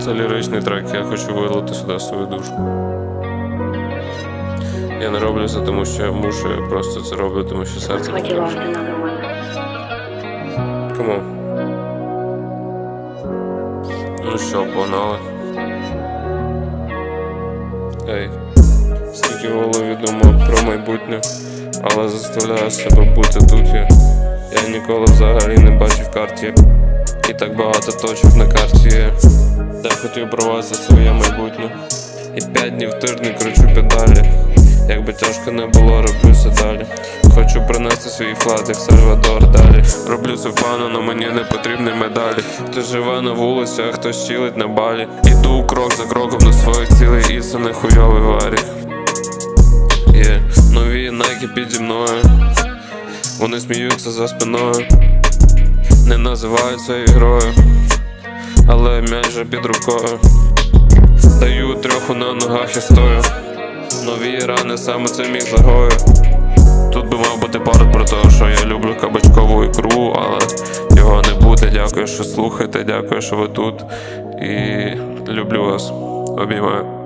Це ліричний трек, я хочу вилити сюди свою душу. Я не роблю це, тому що я мушу, я просто це роблю, тому що серце. Кому? Ну що, погнали. Ей, стільки в голові думав про майбутнє, але заставляю себе бути тут я. Я ніколи взагалі не бачив карті. І так багато точок на карті є. Де хотів провести своє майбутнє. І п'ять днів тиждень кручу педалі. Якби тяжко не було, роблю це далі. Хочу принести свій вклад, як Сальвадор далі. Роблю це впевнено, мені не потрібні медалі. Хтось живе на вулицях, хтось чилить на балі. Іду крок за кроком до своїх цілей, і це не хуйовий варі. Є нові найки піді мною. Вони сміються за спиною. Не називаються ігрою, але майже під рукою. Стаю трьоху на ногах і стою. Нові рани саме це міг загою. Тут би мав бути пару про те, що я люблю кабачкову ікру, але його не буде. Дякую, що слухаєте, дякую, що ви тут. І люблю вас. Обіймаю.